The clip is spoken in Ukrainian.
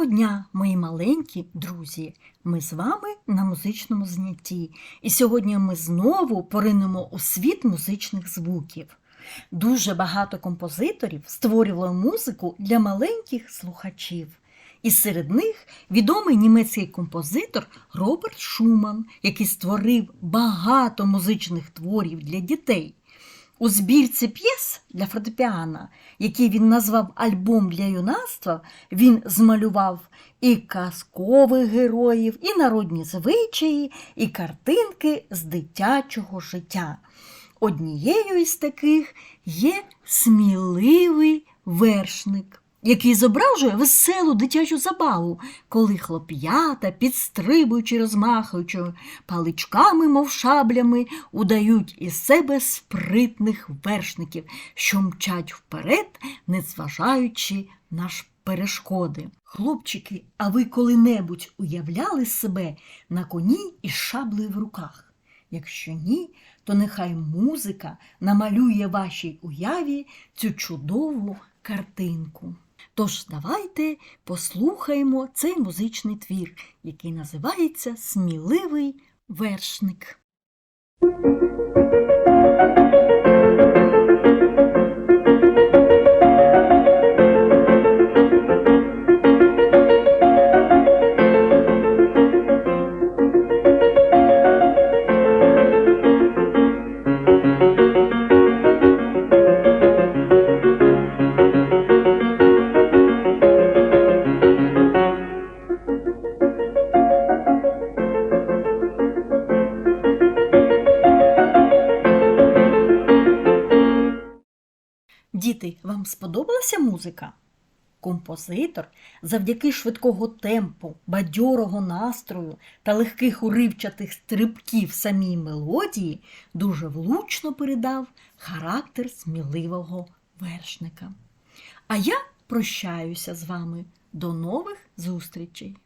Доброго дня, мої маленькі друзі! Ми з вами на музичному знятті, і сьогодні ми знову поринемо у світ музичних звуків. Дуже багато композиторів створювали музику для маленьких слухачів. І серед них відомий німецький композитор Роберт Шуман, який створив багато музичних творів для дітей. У збірці п'єс для фортепіано, який він назвав Альбом для юнацтва, він змалював і казкових героїв, і народні звичаї, і картинки з дитячого життя. Однією із таких є сміливий вершник, який зображує веселу дитячу забаву, коли хлоп'ята, підстрибуючи, розмахуючи паличками, мов шаблями, удають із себе спритних вершників, що мчать вперед, не зважаючи на перешкоди. Хлопчики, а ви коли-небудь уявляли себе на коні із шаблею в руках? Якщо ні, то нехай музика намалює вашій уяві цю чудову картинку. Тож давайте послухаємо цей музичний твір, який називається Сміливий вершник. Діти, вам сподобалася музика? Композитор завдяки швидкого темпу, бадьорого настрою та легких уривчатих стрибків самій мелодії дуже влучно передав характер сміливого вершника. А я прощаюся з вами. До нових зустрічей!